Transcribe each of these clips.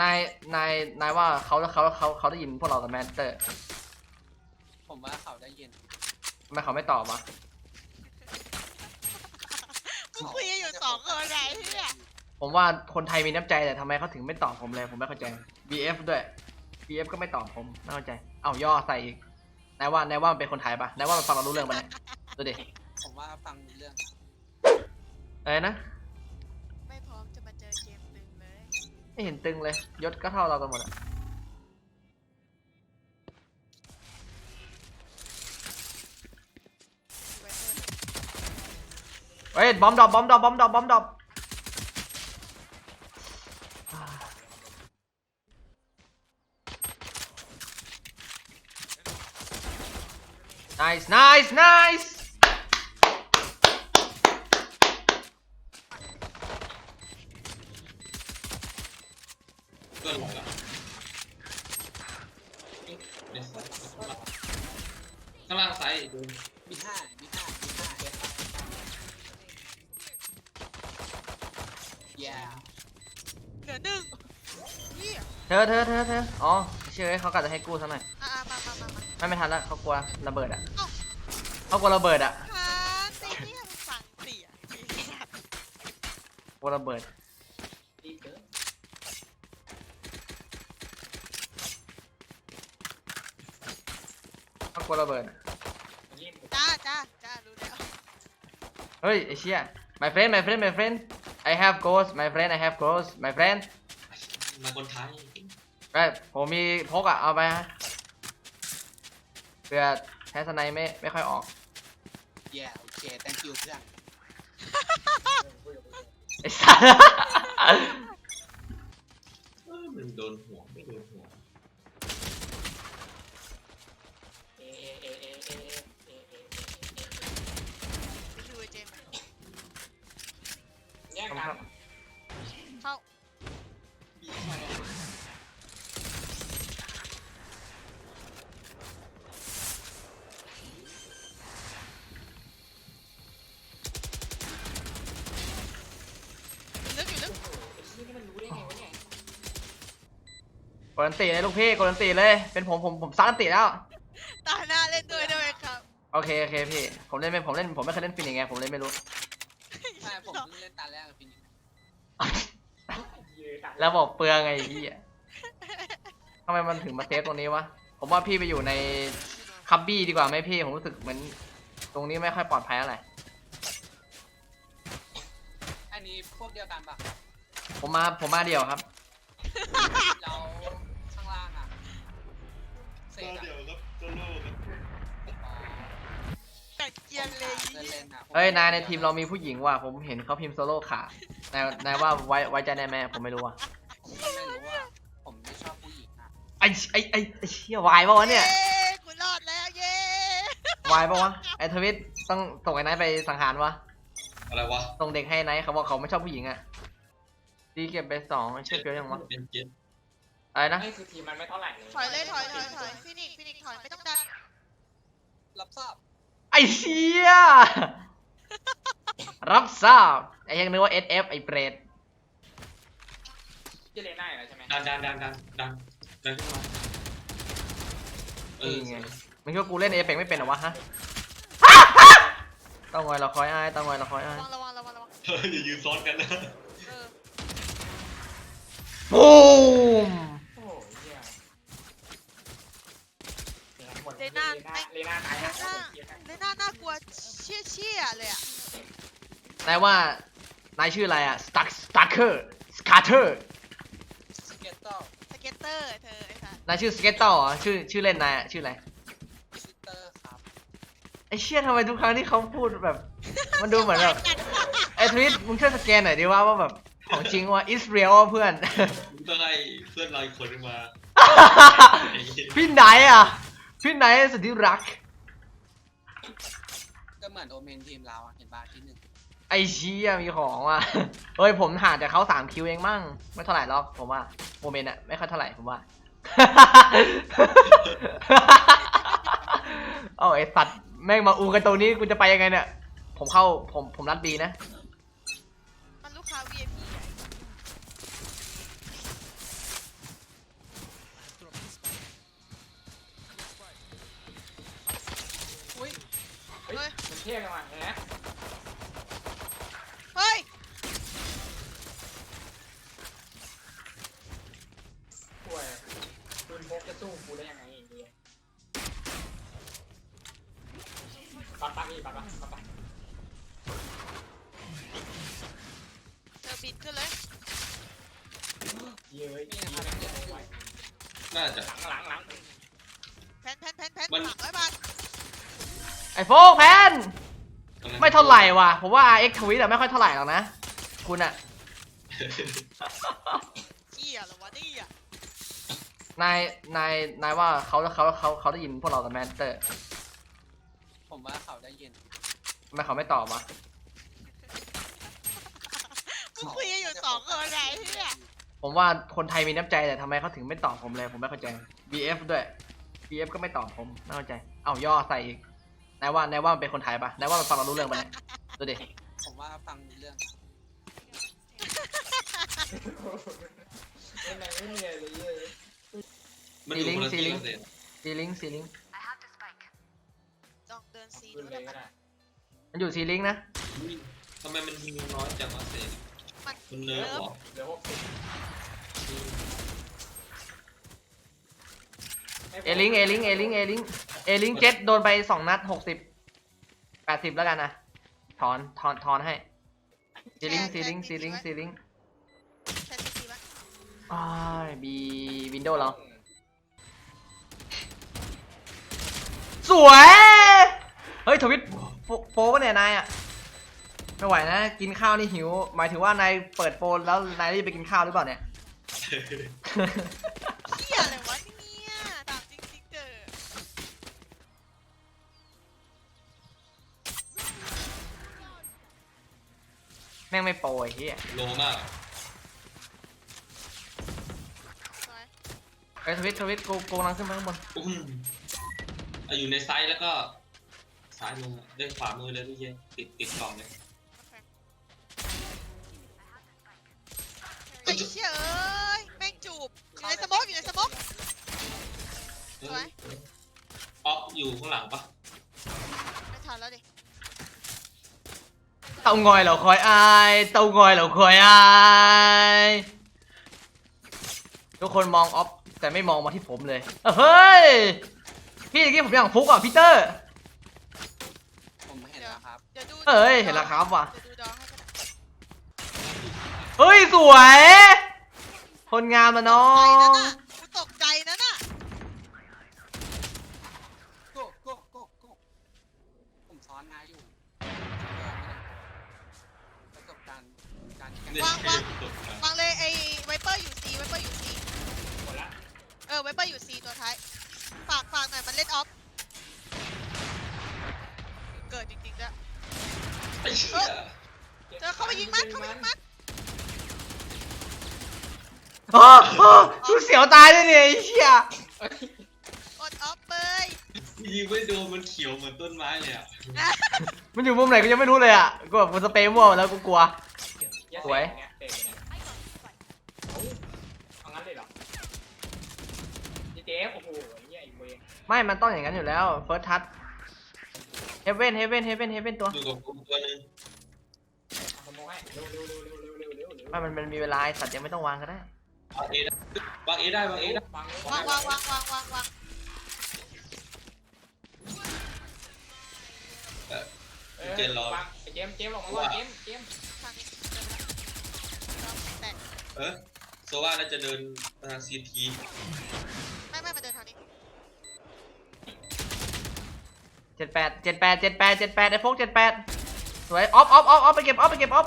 นาย นาย นายว่าเขาเขาเขาเขาได้ยินพวกเรากับแมนเตอร์ผมว่าเขาได้ยินทำไมเขาไม่ตอบวะกูคุยกันอยู่สองคนไงเฮียผมว่าคนไทยมีน้ำใจแต่ทำไมเขาถึงไม่ตอบผมเลยผมไม่เข้าใจ BF ด้วย BF ก็ไม่ตอบผมไม่เข้าใจ เอ้าย่อใส่อีกนายว่านายว่ามันเป็นคนไทยปะนายว่ามันฟังเรารู้เรื่องปะเนี่ยดูดิผมว่าฟังรู้เรื่องอะไรนะ ไม่เห็นตึงเลย ยศก็เท่าเรากันหมดอะไว้เพื่อนเฮ้ยบอมดอปบอมดอปบอมดอปบอมดอป nice nice nice เพื่อนผมละ ข้างล่างซ้ายดูมีห้ามีห้ามีห้าแย่เหลือหนึ่งเฮียเธอเธอเธอเธออ๋อเชื่อเขากะจะให้กู้ซะหน่อยอะอะมามามามาไม่ไม่ทันแล้วเขากลัวระเบิดอะเอ้าเขากลัวระเบิดอะฮานไอ้เฮียมึงฟังเสียไอ้เหี้ยกลัวระเบิด รีบเด้อ เขากลัวระเบิดอะจ้าจ้าจ้ารู้แล้วเฮ้ยไอ้เชี่ย my friend my friend my friend I have ghost my friend I have ghost my friend มาคนไทยไปผมมีพกอะเอาไปฮะเพื่อแทสไนไม่ไม่ค่อยออกแย่โอเค thank you เพื่อนไอ้สัส เออมันโดนหัวไม่โดนหัว ไปดูไอ้เจมส์ไปแยกขอบคุณกัครับเข้าลึกอยู่ลึกกดอันติเลยลูกพี่กดอันติเลย เป็นผมผมผมซัดอันติแล้ว โอเคโอเคพี่ ผมเล่นไม่ผมเล่นผมไม่เคยเล่นฟินอย่างไงผมเล่นไม่รู้ ใช่ผมเพิ่งเล่นตาแรกกับฟินิกซ์แล้วบอกเปลืองไงพี่อะทำไมมันถึงมาเซฟตรงนี้วะ ผมว่าพี่ไปอยู่ในคับบี้ดีกว่าไหมพี่ ผมรู้สึกเหมือนตรงนี้ไม่ค่อยปลอดภัยอะไร อันนี้พวกเดียวกันปะผมมาผมมาเดียวครับ เราข้างล่างอะเสกเดียวอะครับโซโล่ครับอ๋อ กัดเกียนเลยเพื่อนเล่นอะผมเฮ้ยนายในทีมเรามีผู้หญิงว่ะผมเห็นเขาพิมพ์โซโล่ขาดนายนายว่าไว้ไว้ใจได้ไหมผมไม่รู้ว่ะผมก็ไม่รู้ว่าผมไม่ชอบผู้หญิงอะไอไอไอไอ้เชี่ยวายปะวะเนี่ยเย้กูรอดแล้วเย้วายปะวะไอทวิตต้องส่งไอ้ไนท์ไปสังหารวะอะไรวะส่งเด็กให้ไนท์เขาบอกเขาไม่ชอบผู้หญิงอะดีเก็บไปสองเชื่อเพียวยังวะเป็นเจ็ดอะไรนะนี่คือทีมมันไม่เท่าไหร่เลยถอยเลยถอยถอยถอยฟินิกฟินิกถอยไม่ต้องดันรับทราบ ไอเชี่ยรับทราบไอยังนึกว่า SF ไอเปรตที่เลน่าอยู่แล้วใช่ไหมดันดันดันดันดันดันขึ้นมาเออนี่ไงมึงคิดว่ากูเล่นเอเปกไม่เป็นเหรอวะฮะต้องงอยเราคอยอ้ายต้องงอยเราคอยอ้ายระวังระวังระวังระวังเฮ้ยอย่ายืนซ้อนกันนะ เออ บูม โอ้โหเหี้ยเนี่ยหมดเลน่าเลน่าตายเลน่าเลน่าน่ากลัวเชี่ยเชี่ยเลยอะนายว่านายชื่ออะไรอะสตักสตักเกอร์สคาเตอร์สเก็ตเตอร์สเก็ตเตอร์เธอไอ้สัสนายชื่อสเก็ตเตอร์เหรอชื่อชื่อเล่นนายอะชื่ออะไรชิตเตอร์ครับไอเชี่ยทำไมทุกครั้งที่เขาพูดแบบ มันดูเหมือนแบบไอทวิตมึงช่วยสแกนหน่อยดิว่าว่าแบบของจริงว่าอิสเรียลเพื่อนมึงต้องให้เพื่อนเราอีกคนมา พี่ไหนอะ พี่ไหนสุดที่รัก ก็เหมือนโอเมนทีมเราอะเห็นบาที่หนึ่งไอเชี่ยมีของว่ะ เฮ้ยผมห่างจากเขาสามคิวเองมั่ง ไม่เท่าไหร่หรอกผมว่าโมเมนต์อะไม่ค่อยเท่าไหร่ผมว่า เอาไอสัตว์แม่งมาอูกันตรงนี้กูจะไปยังไงเนี่ย ผมเข้าผมผมรัดบีนะมันลูกค้า VIP อะ ฮ้ยมันเที่ยงกันมาเห็นไหมเฮ้ยป่วยปืนพกจะสู้กูได้ยังไงไอ้เหี้ยปัดปัดนี่ปัดปัดปัดปัดเธอบินขึ้นเลยเย้ยนี่ดีนะคนะรับเดี๋ยวเอาไว้น่าจะ หลังหลังหลัง แพนแพนแพนแพนมันหลังร้อยบาท ไอโฟกแพนไม่เท่าไหร่ว่ะผมว่า RX ทวิตอะไม่ค่อยเท่าไหร่หรอกนะ คุณอะเหี้ยเหรอวะนี่อะนายนายนายว่าเขาเขาเขาเขาได้ยินพวกเราแต่แมนเตอร์ผมว่าเขาได้ยินทำไมเขาไม่ตอบวะกูคุยกันอยู่สองคนไงเหี้ยผมว่าคนไทยมีน้ำใจแต่ทำไมเขาถึงไม่ตอบผมเลยผมไม่เข้าใจ BF ด้วย BF ก็ไม่ตอบผมไม่เข้าใจ เอ้าย่อใส่อีก นายว่านายว่ามันเป็นคนไทยปะนายว่ามันฟังเรารู้เรื่องปะเนี่ยดูดิผมว่าฟังรู้เรื่องเล่นอะไรไม่มีอะไรเลยเย้ยมันอยู่คนละที่กันเลยซีลิงซีลิงลองเดินซีปืดูนเลแล้ยวก็กันได้มันอยู่ซีลิงนะอุ๊ยทำไมมันยิงน้อยจังวะเซนมันมันเนิร์ฟเหรอเหลือหกสิบเอลิงเอลิงเอลิงเอลิง เอลิงเจ็ดโดนไปสองนัดหกสิบแปดสิบแล้วกันนะถอนถอนถอนให้ซีลิงซีลิงซีลิงซีลิงแพนซีบ้างอ้ายบีวินโดว์เรา สวย เฮ้ย ทวิตโฟโฟปะเนี่ยนายอะไม่ไหวนะ กินข้าวนี่หิว หมายถึงว่านายเปิดโฟนแล้วนายรีบไปกินข้าวหรือเปล่าเนี่ย ม่งไม่โปรไอ้เหี้ยโลมากสวยไอ้ยทวิตทวิตกูกูกำลังขึ้นไปข้างบนอุ้มอะอยู่ในไซส์แล้วก็ซ้ายมือได้ขวามือเลยพี่เจติดติดกล่องเลยไอ้เชี่ยเอ้ยแม่งจูบอยู่ในสโมกอยู่ในสโมก เอสวยอออฟอยู่ข้างหลังปะไม่ทันแล้วดิ เตางอยเหรอคอยอายเตางอยเหรอคอยอายทุกคนมองออฟแต่ไม่มองมาที่ผมเลยเฮ้ยพี่เมื่อกี้ผมอย่างฟุกอะพีเตอร์ ผมเห็นแล้วครับเดี๋ยวดูเอ้ยเห็นแล้วครับว่ะ เดี๋ยวดูดองให้ก็ได้เฮ้ยสวย คนงามมาน้อตกใจนั่ ง นน่ะกูตกใจนั่นน่ะ โก้โก้โก้โก้ผมซ้อนนายอยู่ประสบการณ์การแข่ง เนี่ย วางวาง ตกใจ วางเลยไอ้ไวเปอร์อยู่ซีไวเปอร์อยู่ซี หมดละ เออไวเปอร์อยู่ซีตัวท้าย ฝากฝากหน่อยมันเล่นออฟ เกิดจริงๆด้วยไอ้เชี่ยเจอเข้าไปยิงมันเข้าไปยิงมันอ๋ออ๋อกูเสียวตายเลยเนี่ยไอ้เชี่ยกดออฟเบยยิงไม่โดนมันเขียวเหมือนต้นไม้เลยอะมันอยู่มุมไหนกูยังไม่รู้เลยอะ กูแบบกูสเปรย์มั่วหมดแล้วกูกลัว สวย เตะเตะเนี่ยเอาเอางั้นเลยเหรอ เจ๊โอ้โหไอ้เหี้ยไอ้เวรไม่มันต้องอย่างนั้นอยู่แล้วเฟิร์สทัชเฮเว่นเฮเว่นเฮเว่นเฮเว่นตัวดูกับกูตัวหนึงเอาสมองให้เร็วเร็วเร็วเร็วเร็วเร็วเร็วเร็วไม่มันมันมีเวลาไอ้สัตว์ยังไม่ต้องวางก็ได้วางเอได้วางเอได้วางเอได้วางวางวางวางวางวางวางเออเออวางไอ้เจมส์เจมส์ลงมาว่าเจมส์เจมส์ทางนี้เดินมาแตกเออโซว่าน่าจะเดินไปทางซีที เจ็ดแปดเจ็ดแปดเจ็ดแปดเจ็ดแปดไอ้พวกเจ็ดแปดสวยออฟออฟออฟออฟไปเก็บออฟไปเก็บออฟ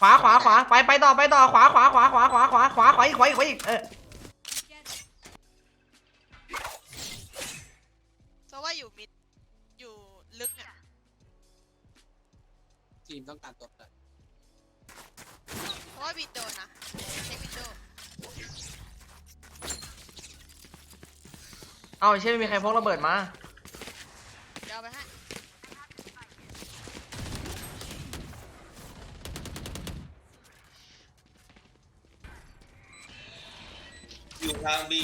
ขวาขวาขวาไปไปต่อไปต่อขวาขวาขวาขวาขวาขวาขวาขวาอีกขวาอีกขวาอีกเออเพราะว่าอยู่มิดอยู่ลึกเนี่ยทีมต้องการตัวเกิดเพราะว่าวินโดว์นะเช็ควินโดว์เอาไอ้เช่ไม่มีใครพกระเบิดมา เดี๋ยวเอาไปให้ อยู่ ทางบี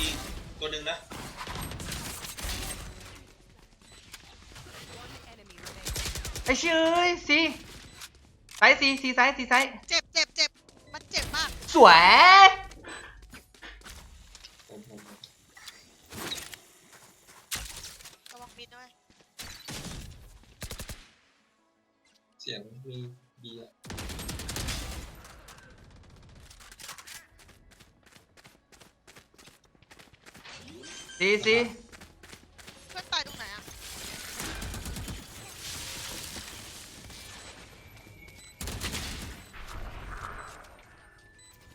ตัวหนึ่งนะ One enemy remaining. ไอ้เชยเอ้ยซีไซส์ซีซีไซส์ซีไซส์เจ็บเจ็บเจ็บมันเจ็บมากสวยผมผมผมระวังมิดด้วยเสียงมีบีอะ ซีซีเพื่อนตายตรงไหนอะ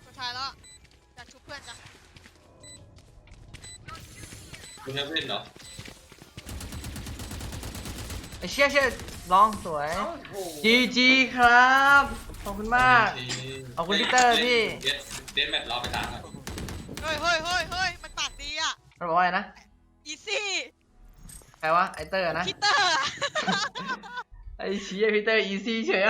สุดท้ายแล้วอะอยากชุบเพื่อนจังคุณนักเล่นเหรอไอ้เชี่ยเชี่ยลองสวยเอ้าโอ้โหจีจีครับ ขอบคุณมาก ขอบคุณพี่เตอร์พี่ เดนเดนแมทรอไปทางอะเฮ้ยเฮ้ยเฮ้ยเฮ้ยมันปากดีอะ มันบอกว่าไงนะอีซี่ใครวะไอเตอร์นะพีเตอร์อะไอเชี่ยพีเตอร์อีซี่เฉย